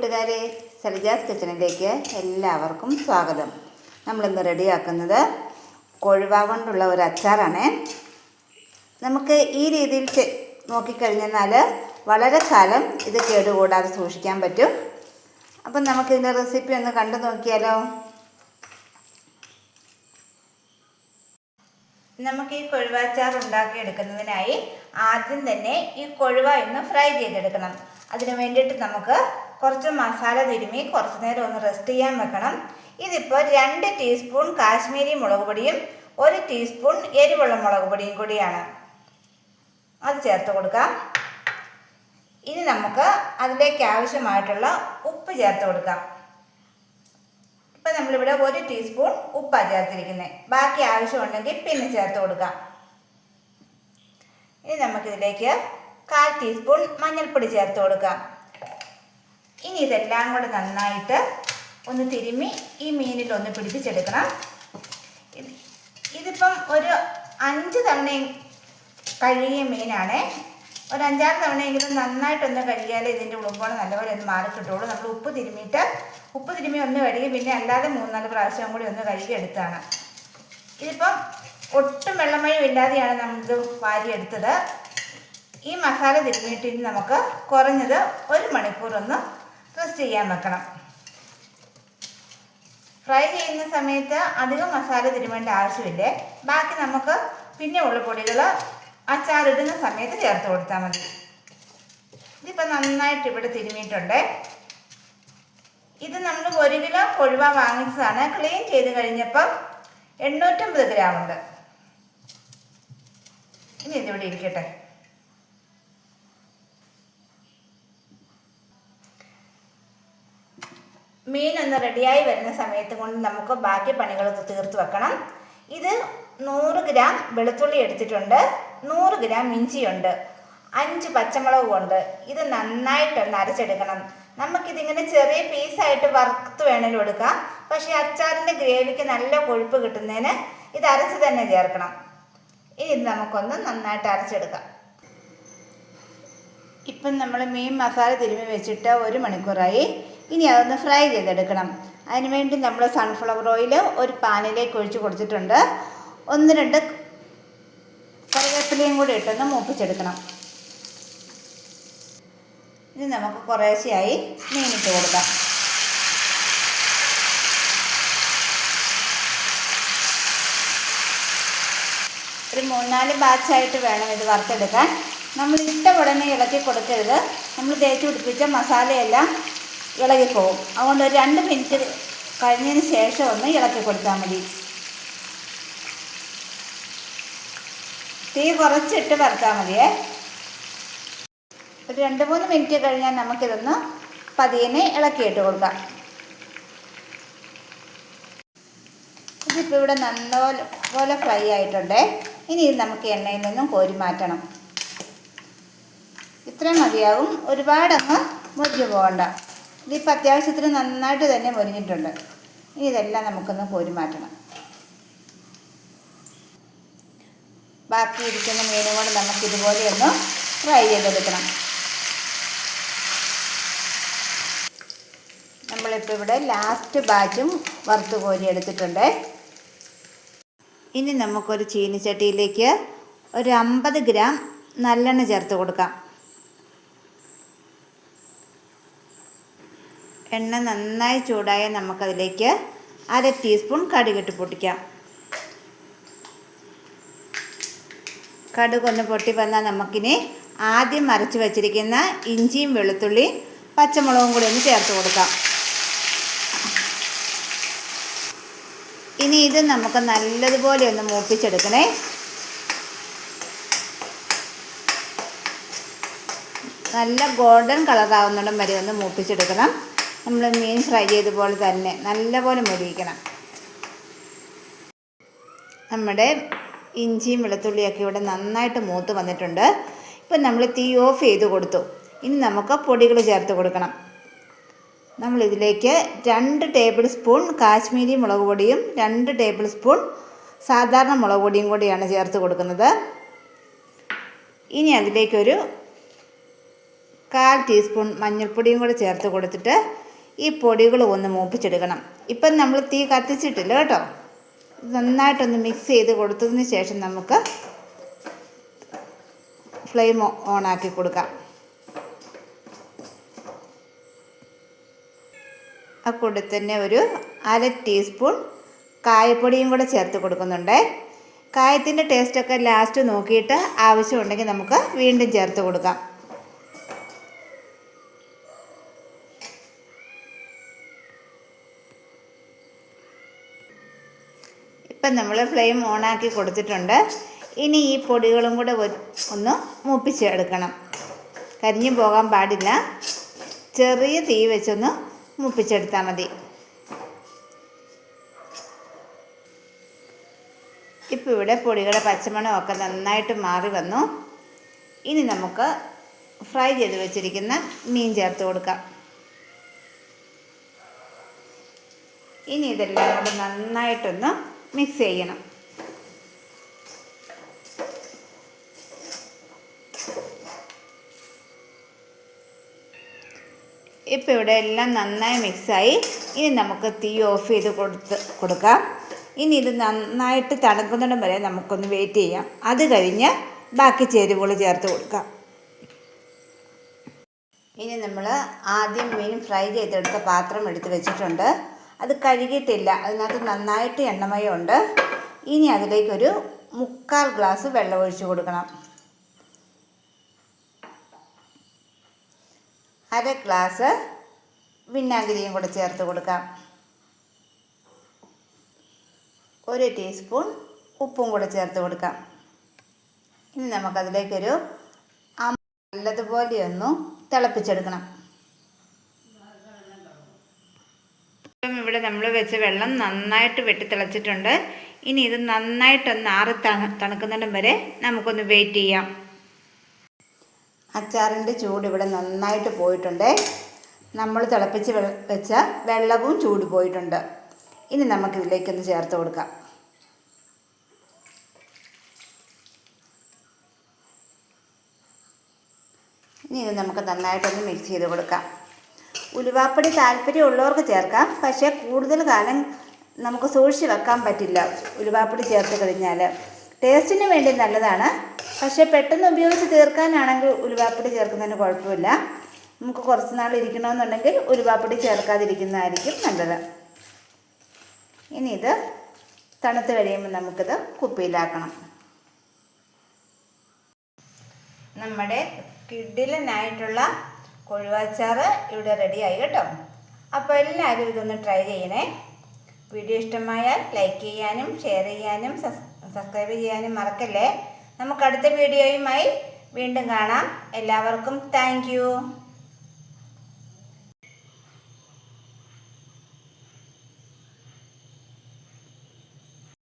കൂട്ടുകാരെ സലജാസ് കിച്ചണിലേക്ക് എല്ലാവർക്കും സ്വാഗതം. നമ്മളിന്ന് റെഡിയാക്കുന്നത് കൊഴുവ കൊണ്ടുള്ള ഒരു അച്ചാറാണ്. നമുക്ക് ഈ രീതിയിൽ നോക്കിക്കഴിഞ്ഞെന്നാൽ വളരെ കാലം ഇത് കേടുകൂടാതെ സൂക്ഷിക്കാൻ പറ്റും. അപ്പം നമുക്കിതിന്റെ റെസിപ്പി ഒന്ന് കണ്ടു നോക്കിയാലോ? നമുക്ക് ഈ കൊഴുവാച്ചാർ ഉണ്ടാക്കിയെടുക്കുന്നതിനായി ആദ്യം തന്നെ ഈ കൊഴുവ ഇന്ന് ഫ്രൈ ചെയ്തെടുക്കണം. അതിന് വേണ്ടിയിട്ട് നമുക്ക് കുറച്ച് മസാല തിരുമി കുറച്ച് നേരം ഒന്ന് റെസ്റ്റ് ചെയ്യാൻ വെക്കണം. ഇതിപ്പോൾ രണ്ട് ടീസ്പൂൺ കാശ്മീരി മുളക് പൊടിയും ഒരു ടീസ്പൂൺ എരിവുള്ള മുളക് പൊടിയും കൂടിയാണ്. അത് ചേർത്ത് കൊടുക്കാം. ഇനി നമുക്ക് അതിലേക്ക് ആവശ്യമായിട്ടുള്ള ഉപ്പ് ചേർത്ത് കൊടുക്കാം. ഇപ്പം നമ്മളിവിടെ ഒരു ടീസ്പൂൺ ഉപ്പാണ് ചേർത്തിരിക്കുന്നത് ബാക്കി ആവശ്യമുണ്ടെങ്കിൽ പിന്നെ ചേർത്ത് കൊടുക്കാം. ഇനി നമുക്കിതിലേക്ക് കാൽ ടീസ്പൂൺ മഞ്ഞൾപ്പൊടി ചേർത്ത് കൊടുക്കാം. ഇനി ഇതെല്ലാം കൂടെ നന്നായിട്ട് ഒന്ന് തിരുമ്മി ഈ മീനിൽ ഒന്ന് പിടിപ്പിച്ചെടുക്കണം. ഇത് ഇതിപ്പം ഒരു അഞ്ച് തവണയും കഴുകിയ മീനാണ്. ഒരു അഞ്ചാറ് തവണയെങ്കിലും നന്നായിട്ടൊന്ന് കഴുകിയാലേ ഇതിന്റെ ഉളുമ്പോളം നല്ലപോലെ ഒന്ന് മാറി കിട്ടുള്ളൂ നമ്മൾ ഉപ്പ് തിരുമ്മിയിട്ട് ഉപ്പ് തിരുമ്മി ഒന്ന് കഴുകി പിന്നെ അല്ലാതെ മൂന്നാൽ പ്രാവശ്യം കൂടി ഒന്ന് കഴുകി എടുത്താണ്. ഇതിപ്പം ഒട്ടും വെള്ളമയം ഇല്ലാതെയാണ് നമ്മളിത് വാരിയെടുത്തത്. ഈ മസാല തിരുമ്മിയിട്ട് ഇനി നമുക്ക് കുറഞ്ഞത് ഒരു മണിക്കൂർ ഒന്ന് റെസ്റ്റ് ചെയ്യാൻ വെക്കണം. ഫ്രൈ ചെയ്യുന്ന സമയത്ത് അധികം മസാല തിരുമേണ്ട ആവശ്യമില്ലേ? ബാക്കി നമുക്ക് പിന്നെ ഉള്ള പൊടികൾ അച്ചാറിടുന്ന സമയത്ത് ചേർത്ത് കൊടുത്താൽ മതി. ഇതിപ്പോൾ നന്നായിട്ട് ഇവിടെ തിരുമിയിട്ടുണ്ട്. ഇത് നമ്മൾ ഒരു കിലോ കൊഴുവ വാങ്ങിച്ചതാണ്. ക്ലീൻ ചെയ്ത് കഴിഞ്ഞപ്പം എണ്ണൂറ്റമ്പത് ഗ്രാം ഉണ്ട്. ഇനി ഇതിവിടെ ഇരിക്കട്ടെ. മീൻ ഒന്ന് റെഡിയായി വരുന്ന സമയത്ത് കൊണ്ട് നമുക്ക് ബാക്കി പണികൾ തീർത്ത് വെക്കണം. ഇത് നൂറ് ഗ്രാം വെളുത്തുള്ളി എടുത്തിട്ടുണ്ട്. നൂറ് ഗ്രാം ഇഞ്ചിയുണ്ട്. അഞ്ച് പച്ചമുളകും ഉണ്ട് ഇത് നന്നായിട്ടൊന്ന് അരച്ചെടുക്കണം. നമുക്കിതിങ്ങനെ ചെറിയ പീസായിട്ട് വറുത്ത് വേണമെങ്കിലും എടുക്കാം. പക്ഷേ അച്ചാറിന്റെ ഗ്രേവിക്ക് നല്ല കൊഴുപ്പ് കിട്ടുന്നതിന് ഇത് അരച്ച് തന്നെ ചേർക്കണം. ഇനി ഇത് നമുക്കൊന്ന് നന്നായിട്ട് അരച്ചെടുക്കാം. ഇപ്പം നമ്മൾ മീൻ മസാല തിരുമ്മി വെച്ചിട്ട് ഒരു മണിക്കൂറായി. ഇനി അതൊന്ന് ഫ്രൈ ചെയ്തെടുക്കണം. അതിനുവേണ്ടി നമ്മൾ സൺഫ്ലവർ ഓയിൽ ഒരു പാനിലേക്ക് ഒഴിച്ച് കൊടുത്തിട്ടുണ്ട്. ഒന്ന് രണ്ട് കറിവേപ്പിലയും കൂടി ഇട്ടൊന്ന് മൂപ്പിച്ചെടുക്കണം. ഇനി നമുക്ക് കുറേശ്ശെയായി മീനിട്ട് കൊടുക്കാം. ഒരു മൂന്നാൽ ബാച്ചായിട്ട് വേണം ഇത് വറുത്തെടുക്കാൻ. നമ്മൾ ഇട്ട ഉടനെ ഇളക്കി കൊടുക്കരുത്. നമ്മൾ തേച്ച് പിടിപ്പിച്ച മസാലയെല്ലാം ഇളകിപ്പോവും. അതുകൊണ്ട് രണ്ട് മിനിറ്റ് കഴിഞ്ഞതിന് ശേഷം ഒന്ന് ഇളക്കി കൊടുത്താൽ മതി. തീ കുറച്ചിട്ട് വറുത്താൽ മതിയേ. ഒരു രണ്ട് മൂന്ന് മിനിറ്റ് കഴിഞ്ഞാൽ നമുക്കിതൊന്ന് പതിയനെ ഇളക്കിയിട്ട് കൊടുക്കാം. ഇതിപ്പോൾ ഇവിടെ നന്നപോലെ പോലെ ഫ്രൈ ആയിട്ടുണ്ടേ. ഇനി ഇത് നമുക്ക് എണ്ണയിൽ നിന്നും കോരി മാറ്റണം. ഇത്രയും മതിയാകും ഒരുപാടങ്ങ് മുറിഞ്ഞു പോകണ്ട. ഇതിപ്പോൾ അത്യാവശ്യത്തിന് നന്നായിട്ട് തന്നെ മുരിഞ്ഞിട്ടുണ്ട്. ഇനി ഇതെല്ലാം നമുക്കൊന്ന് കോരി മാറ്റണം ബാക്കി ഇരിക്കുന്ന മീനും കൊണ്ട് നമുക്ക് ഇതുപോലെ ഒന്ന് ഫ്രൈ ചെയ്തെടുക്കണം. നമ്മളിപ്പോൾ ഇവിടെ ലാസ്റ്റ് ബാച്ചും വറുത്ത് കോരി എടുത്തിട്ടുണ്ട്. ഇനി നമുക്കൊരു ചീനിച്ചട്ടിയിലേക്ക് ഒരു അമ്പത് ഗ്രാം നല്ലെണ്ണ ചേർത്ത് കൊടുക്കാം. എണ്ണ നന്നായി ചൂടായ നമുക്കതിലേക്ക് അര ടീസ്പൂൺ കടുകിട്ട് പൊട്ടിക്കാം. കടുകൊന്ന് പൊട്ടി വന്നാൽ നമുക്കിനി ആദ്യം മരച്ച് വച്ചിരിക്കുന്ന ഇഞ്ചിയും വെളുത്തുള്ളിയും പച്ചമുളകും കൂടി ഒന്ന് ചേർത്ത് കൊടുക്കാം. ഇനി ഇത് നമുക്ക് നല്ലതുപോലെ ഒന്ന് മൂപ്പിച്ചെടുക്കണേ. നല്ല ഗോൾഡൻ കളറാവുന്നിടം വരെ ഒന്ന് മൂപ്പിച്ചെടുക്കണം. നമ്മൾ മീൻ ഫ്രൈ ചെയ്തപോലെ തന്നെ നല്ലപോലെ മൊരിയിക്കണം നമ്മുടെ ഇഞ്ചിയും വെളുത്തുള്ളിയൊക്കെ ഇവിടെ നന്നായിട്ട് മൂത്ത് വന്നിട്ടുണ്ട്. ഇപ്പം നമ്മൾ തീ ഓഫ് ചെയ്ത് കൊടുത്തു. ഇനി നമുക്ക് പൊടികൾ ചേർത്ത് കൊടുക്കണം. നമ്മളിതിലേക്ക് രണ്ട് ടേബിൾ സ്പൂൺ കാശ്മീരി മുളക് പൊടിയും രണ്ട് ടേബിൾ സ്പൂൺ സാധാരണ മുളക് പൊടിയും കൂടിയാണ് ചേർത്ത് കൊടുക്കുന്നത്. ഇനി അതിലേക്കൊരു കാൽ ടീസ്പൂൺ മഞ്ഞൾപ്പൊടിയും കൂടെ ചേർത്ത് കൊടുത്തിട്ട് ഈ പൊടികൾ ഒന്ന് മൂപ്പിച്ചെടുക്കണം. ഇപ്പം നമ്മൾ തീ കത്തിച്ചിട്ടില്ല കേട്ടോ. നന്നായിട്ടൊന്ന് മിക്സ് ചെയ്ത് കൊടുത്തതിന് ശേഷം നമുക്ക് ഫ്ലെയിം ഓണാക്കി കൊടുക്കാം. ആ കൂടെ തന്നെ ഒരു അര ടീസ്പൂൺ കായപ്പൊടിയും കൂടെ ചേർത്ത് കൊടുക്കുന്നുണ്ട്. കായത്തിന്റെ ടേസ്റ്റൊക്കെ ലാസ്റ്റ് നോക്കിയിട്ട് ആവശ്യമുണ്ടെങ്കിൽ നമുക്ക് വീണ്ടും ചേർത്ത് കൊടുക്കാം. ഇപ്പം നമ്മൾ ഫ്ലെയിം ഓണാക്കി കൊടുത്തിട്ടുണ്ട്. ഇനി ഈ പൊടികളും കൂടെ ഒന്ന് മുപ്പിച്ചെടുക്കണം. കരിഞ്ഞു പോകാൻ പാടില്ല. ചെറിയ തീ വെച്ചൊന്ന് മുപ്പിച്ചെടുത്താൽ മതി. ഇപ്പോൾ ഇവിടെ പൊടികളുടെ പച്ചമണമൊക്കെ നന്നായിട്ട് മാറി വന്നു. ഇനി നമുക്ക് ഫ്രൈ ചെയ്ത് വെച്ചിരിക്കുന്ന മീൻ ചേർത്ത് കൊടുക്കാം. ഇനി ഇതെല്ലാം കൂടെ നന്നായിട്ടൊന്ന് മിക്സ് ചെയ്യണം. ഇപ്പോൾ ഇവിടെ എല്ലാം നന്നായി മിക്സായി. ഇനി നമുക്ക് തീ ഓഫ് ചെയ്ത് കൊടുത്ത് കൊടുക്കാം. ഇനി ഇത് നന്നായിട്ട് തണുക്കുന്നിടം വരെ നമുക്കൊന്ന് വെയിറ്റ് ചെയ്യാം. അത് കഴിഞ്ഞ് ബാക്കി ചേരുവകൾ ചേർത്ത് കൊടുക്കാം. ഇനി നമ്മൾ ആദ്യം മീൻ ഫ്രൈ ചെയ്തെടുത്ത പാത്രം എടുത്ത് വെച്ചിട്ടുണ്ട്. അത് കഴുകിയിട്ടില്ല. അതിനകത്ത് നന്നായിട്ട് എണ്ണമയമുണ്ട്. ഇനി അതിലേക്കൊരു മുക്കാൽ ഗ്ലാസ് വെള്ളം ഒഴിച്ച് കൊടുക്കണം. അര ഗ്ലാസ് വിനാഗിരിയും കൂടെ ചേർത്ത് കൊടുക്കാം. ഒരു ടീസ്പൂൺ ഉപ്പും കൂടെ ചേർത്ത് കൊടുക്കാം. ഇനി നമുക്കതിലേക്കൊരു നല്ലതുപോലെയൊന്നും തിളപ്പിച്ചെടുക്കണം. ഇപ്പം ഇവിടെ നമ്മൾ വെച്ച വെള്ളം നന്നായിട്ട് വെട്ടി തിളച്ചിട്ടുണ്ട് ഇനി ഇത് നന്നായിട്ടൊന്ന് ആറി തണു തണുക്കുന്നിടം വരെ നമുക്കൊന്ന് വെയിറ്റ് ചെയ്യാം. അച്ചാറിന്റെ ചൂട് ഇവിടെ നന്നായിട്ട് പോയിട്ടുണ്ട്. നമ്മൾ തിളപ്പിച്ച് വെച്ച വെള്ളവും ചൂട് പോയിട്ടുണ്ട്. ഇനി നമുക്കിതിലേക്കൊന്ന് ചേർത്ത് കൊടുക്കാം. ഇനി ഇത് നമുക്ക് നന്നായിട്ടൊന്ന് മിക്സ് ചെയ്ത് കൊടുക്കാം. ഉലുവാപ്പൊടി താല്പര്യമുള്ളവർക്ക് ചേർക്കാം. പക്ഷേ കൂടുതൽ കാലം നമുക്ക് സൂക്ഷിച്ച് വെക്കാൻ പറ്റില്ല ഉലുവാപ്പടി ചേർത്ത് കഴിഞ്ഞാൽ ടേസ്റ്റിന് വേണ്ടി നല്ലതാണ്. പക്ഷേ പെട്ടെന്ന് ഉപയോഗിച്ച് തീർക്കാനാണെങ്കിൽ ഉലുവാപ്പടി ചേർക്കുന്നതിന് കുഴപ്പമില്ല. നമുക്ക് കുറച്ച് നാൾ ഇരിക്കണമെന്നുണ്ടെങ്കിൽ ഉലുവാപ്പൊടി ചേർക്കാതിരിക്കുന്നതായിരിക്കും നല്ലത്. ഇനി ഇത് തണുത്ത് കഴിയുമ്പോൾ നമുക്കിത് കുപ്പിയിലാക്കണം. നമ്മുടെ കിഡിലനായിട്ടുള്ള കൊഴുവാച്ചാറ് ഇവിടെ റെഡിയായി കേട്ടോ. അപ്പോൾ എല്ലാവരും ഇതൊന്ന് ട്രൈ ചെയ്യണേ. വീഡിയോ ഇഷ്ടമായാൽ ലൈക്ക് ചെയ്യാനും ഷെയർ ചെയ്യാനും സബ്സ്ക്രൈബ് ചെയ്യാനും മറക്കല്ലേ. നമുക്ക് അടുത്ത വീഡിയോയുമായി വീണ്ടും കാണാം. എല്ലാവർക്കും താങ്ക്